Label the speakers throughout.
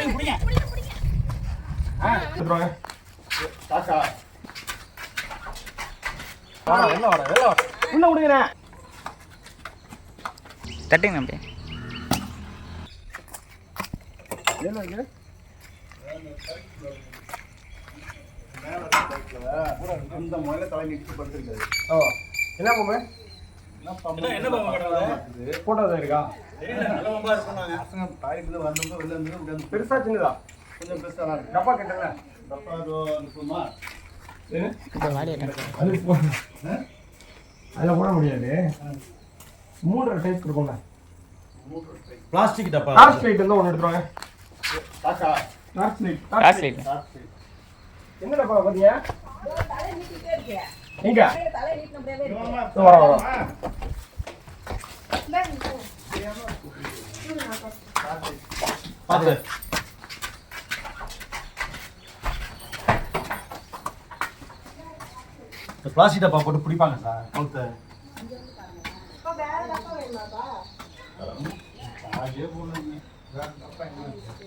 Speaker 1: பிடிங்க பிடிங்க
Speaker 2: ஆ எடுத்துருவாங்க
Speaker 3: தாக்கா
Speaker 2: வாடா வெளில வாடா வெளில வாடா. உள்ள விடுங்கண்ணே
Speaker 4: தட்டுங்க அப்படியே
Speaker 2: என்ன இருக்கு
Speaker 3: இந்த முறையில தலை நீட்டு படுத்திருக்காரு.
Speaker 2: ஓ என்ன பொம்மை?
Speaker 1: என்ன
Speaker 2: போட்டோ தான் இருக்கா? பெருசா சின்னதா?
Speaker 3: கொஞ்சம் பெருசா
Speaker 2: டப்பா கட்டுங்க.
Speaker 3: டப்பா
Speaker 2: போ அதில் போட முடியாது. மூன்றரை டைப் இருக்கும்ல
Speaker 1: பிளாஸ்டிக் டப்பா.
Speaker 2: டார்ச் லைட் வந்து ஒன்று எடுத்துருவாங்க. டார்ச் லைட்
Speaker 4: லாஸ்ட் லைட்
Speaker 2: என்ன டப்பா
Speaker 5: இருக்கியா?
Speaker 2: எங்க
Speaker 5: தலை நீட்டினபடியாவே இருக்கு.
Speaker 2: இதோ
Speaker 1: இந்த பிளாஸ்டிக் டப்பா போட்டு பிடிப்பாங்க சார் கவுத்த
Speaker 5: அப்பா, வேற டப்பா வேணுமாப்பா?
Speaker 3: அதே போல வேற டப்பா எங்க இருக்கு?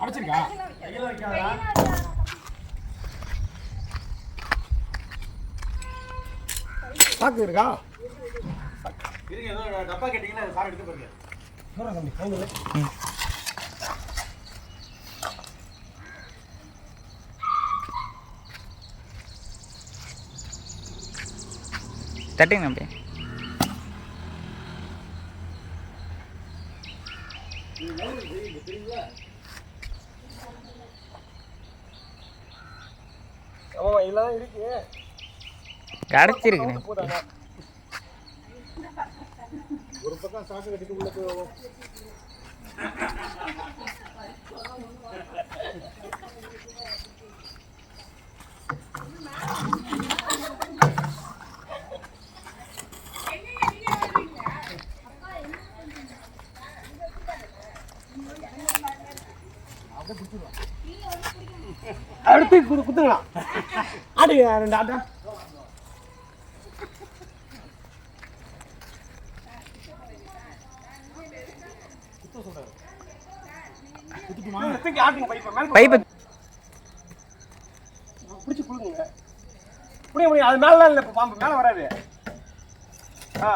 Speaker 2: அடைச்சிருக்கா? சாக்கு இருக்கா?
Speaker 1: இருங்க ஏதோ டப்பா கேட்டீங்கன்னா சார் எடுத்து பாருங்க.
Speaker 2: சொல்றேன் தம்பி கையில்
Speaker 4: தட்டுங்க அப்படியே
Speaker 2: ஆமாம் இதில் தான் இருக்கு
Speaker 4: கிடச்சிருக்குண்ணே
Speaker 2: போதாதா
Speaker 3: ஒரு பக்கம் சாக்கு கட்டிட்டு உள்ள
Speaker 2: அடுத்து குத்து குத்துங்களா ஆடு ரெண்டு ஆட்டா. பைப்பை பிடிச்சி புழுங்குங்க புடிங்க முடியும் அது மேலாம் இல்லை இப்போ பாம்பு. மேலே வராது. ஆ.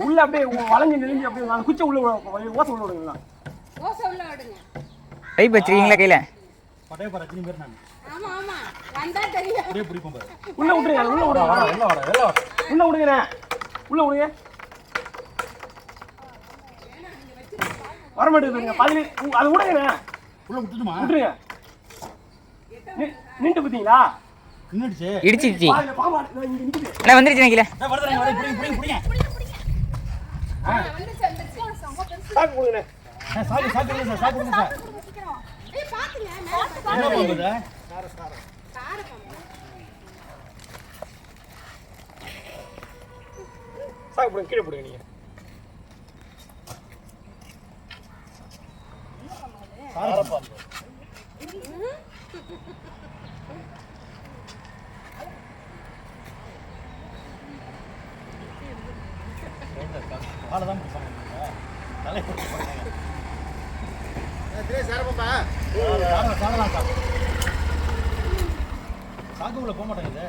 Speaker 2: உள்ள அப்படியே வளைஞ்சு நெளிஞ்சு அப்படியே அந்த குச்சை உள்ள விட- ஓசை உள்ள விடுங்களா
Speaker 5: ஓசை உள்ள விடுங்க.
Speaker 4: பைப் வச்சிருக்கீங்களா கையில்?
Speaker 1: பட்டைய பாரு அத்தனை பேர் நாங்க
Speaker 5: ஆமா, ஆமா. வந்தா தெரியும்.
Speaker 1: அப்படியே பிடிப்போம் பாரு.
Speaker 2: உள்ள விட்டுருங்க அது உள்ள விடுங்க
Speaker 1: வாடா வெளில வாடா வெளில வாடா
Speaker 2: உள்ள விடுங்கண்ணே. உள்ள விடுங்க. வர மாட்டேங்குதுங்க பதினி அது விடுங்கண்ணே.
Speaker 1: உள்ள விட்டுட்டுமா?
Speaker 2: விட்டுருங்க. நி- நின்னுட்டு பார்த்தீங்களா?
Speaker 4: இடிச்சிருச்சு. வந்துருச்சு
Speaker 1: ஏய், வருதுங்க வருது பிடிங்க பிடிங்க பிடிங்க
Speaker 5: ஆ, வந்துருச்சு, வந்துருச்சு.
Speaker 2: சாக்கு கொடுங்கண்ணே
Speaker 1: ஏய், சாக்கு சாக்கு கொடுங்க சார் சாக்கு கொடுங்க சார். என்ன.
Speaker 2: சாக்கு போடுங்க கீழே போடுங்க நீங்க
Speaker 1: சாரப்பாம்பு அவ்வளோதான் பிடிப்பாங்க தலை பிடிப்பாங்க
Speaker 3: சேரப்பா
Speaker 1: சாகலாம் சாகலாம் சாக்கு சாக்குக்குள்ள போக மாட்டேங்குது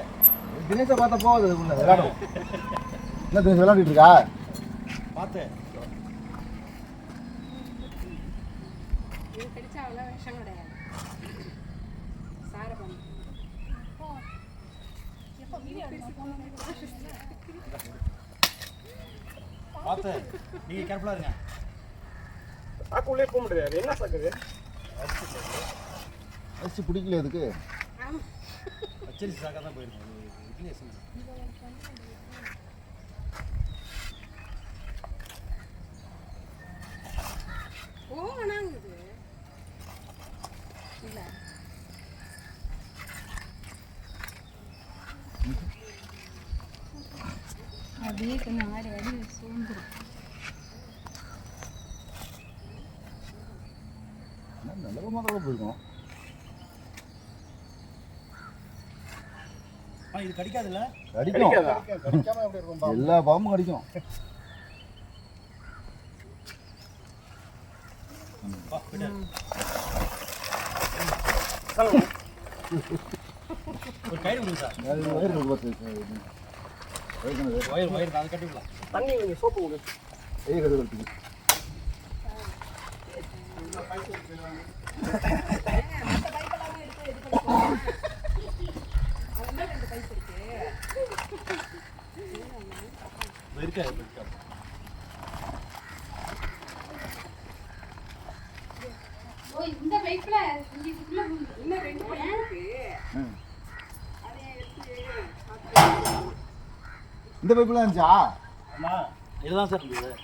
Speaker 3: தினேஷை பார்த்தா போகுது உள்ள விளையாடும். என்ன தினேஷ் விளையாடிட்டு இருக்கா?
Speaker 1: பார்த்து. பார்த்து நீங்க கேர்ஃபுல்லா இருங்க.
Speaker 2: சாக்கு உள்ளே போக முடியாது. என்ன சாக்கு இது
Speaker 3: அரிசி பிடிக்கல அதுக்கு
Speaker 1: பச்சரிசி சாக்கா தான் போயிருக்கோம். இட்லி அரிசி
Speaker 5: அப்படியே கொஞ்சம் ஆடி ஆடி
Speaker 3: மாதிரி போயிருக்கோம்.
Speaker 1: ஆ இது கடிக்காதுல்ல?
Speaker 3: கடிக்கும்? எல்லா பாம்பும் கடிக்கும்.
Speaker 1: ஒரு கயிறு விடுங்க சார்.
Speaker 3: அது வயிறு. வயிறு
Speaker 1: ஒயர் ஒயர் அதை கட்டி விடலாம்
Speaker 2: தண்ணி கொஞ்சம் சோப்பு கொடு
Speaker 3: கை கழுவுறதுக்கு
Speaker 1: இருக்கா இருக்கா
Speaker 5: ஓ இந்த பைப்ல இதுக்குள்ள இன்னும் ரெண்டு பைப் இருக்கு
Speaker 3: ம்.
Speaker 5: அதை எடுத்து
Speaker 3: இந்த பைப்புலாம் இருந்துச்சா
Speaker 1: அம்மா இதுதான் சார் இருந்தது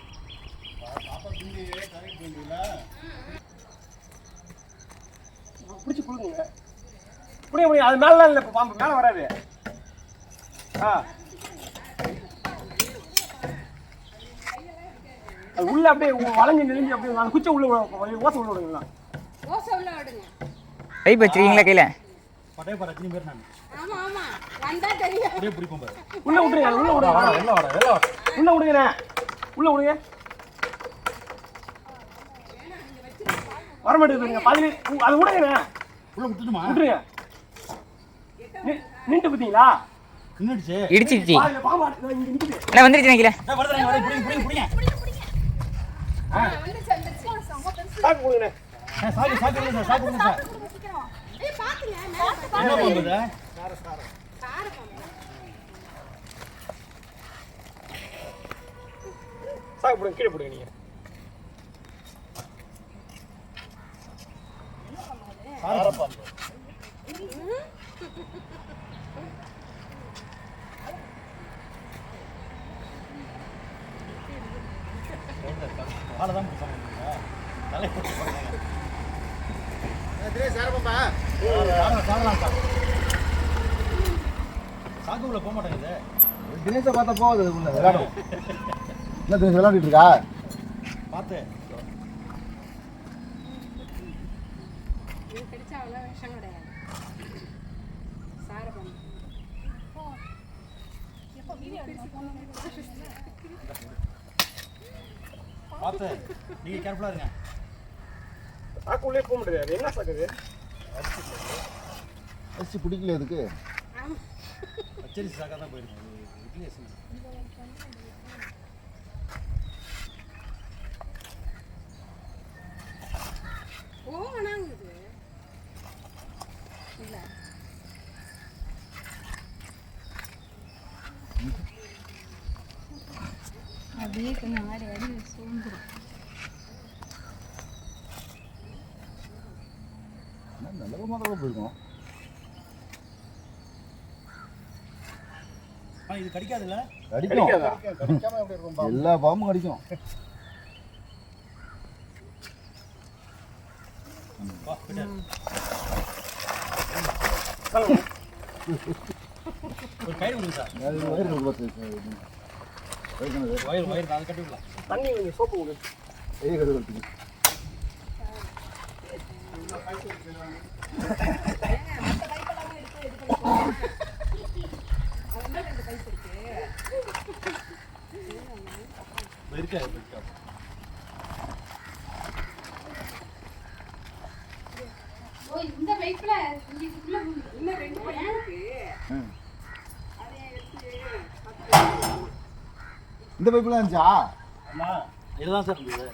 Speaker 2: பிடிச்சி கொடுங்க. புரிய முடியும் அது மேலாம் இல்லை இப்போ பாம்பு. மேலே வராது. ஆ. அது உள்ள அப்படியே வளைஞ்சு நெளிஞ்சு அப்படியே அந்த குச்சை உள்ள ஓசை உள்ள விடுங்களா
Speaker 5: ஓசை உள்ள விடுங்க.
Speaker 4: பைப் வச்சிருக்கீங்களா கையில்?
Speaker 1: பட்டைய பாரு அத்தனை பேர் நான்.
Speaker 5: ஆமா ஆமா. வந்தா தெரியும்.
Speaker 1: அப்படியே பிடிப்போம் பாரு.
Speaker 2: உள்ள விட்டுருங்க உள்ள விடுங்க உள்ள விடுங்கண்ணே உள்ள விடுங்க. வரமாட்டேங்குதுங்க பாதி உ- அது விடுங்கண்ணே
Speaker 1: உள்ள விட்டுட்டுமா?
Speaker 2: விட்டுருங்க. நி- நின்னுட்டு பார்த்தீங்களா
Speaker 4: இடிச்சிருச்சு
Speaker 2: நிக்குது.
Speaker 4: என்ன வந்துருச்சு
Speaker 1: வருதுங்க வரேன் பிடிங்க பிடிங்க பிடிங்க.
Speaker 2: சாக்கு
Speaker 1: சாக்கு சாக்கு கொடுங்க சார் சாக்கு கொடுங்க சார்
Speaker 5: ஏய் பாத்துங்க மேல
Speaker 1: என்ன பாம்பு இது
Speaker 5: கார பாம்பு
Speaker 2: சாக்கு போடுங்க கீழே போடுங்க நீங்க
Speaker 1: சாரப்பாம்பு காலை தான் பிடிச்சாங்க தலை சாக்கு உள்ள போக மாட்டேங்குது
Speaker 3: தினேஷை பார்த்தா போகுது உள்ள விளையாடும் என்ன தினேஷ் விளையாடிட்டு இருக்கா
Speaker 1: பார்த்து
Speaker 5: இது கடிச்சா அவ்வளோ விஷம் கிடையாது. சார பாம்பு
Speaker 1: பார்த்து நீங்க கேர்ஃபுல்லா இருங்க.
Speaker 2: சாக்கு உள்ளே போக முடியாது. என்ன சாக்கு இது
Speaker 3: அரிசி பிடிக்கல அதுக்கு
Speaker 5: ஆமா.
Speaker 1: பச்சரிசி சாக்கா தான் போயிருக்கோம் இட்லி அரிசி
Speaker 5: போங்கண்ணாங்குது இல்ல அப்படியே கொஞ்சம் ஆடி ஆடி சோர்ந்துரும்
Speaker 3: நல்ல மாதிரி போயிருக்கோம்
Speaker 1: இது கடிக்காதுல்ல
Speaker 3: கடிக்கும்? எல்லா பாம்பும் கடிக்கும்.
Speaker 1: ஒரு கயிறு விடுங்க சார்
Speaker 2: தண்ணி கொஞ்சம் சோப்பு கொடு
Speaker 1: இருக்கா இருக்கா
Speaker 5: இந்த பைப்ல இங்க இன்னும் ரெண்டு பைப் இருக்கு
Speaker 3: ம்.
Speaker 5: அதை எடுத்து
Speaker 3: இந்த பைப்புலாம் இருந்துச்சா?
Speaker 1: அம்மா இதுதான் சார் இருந்தது.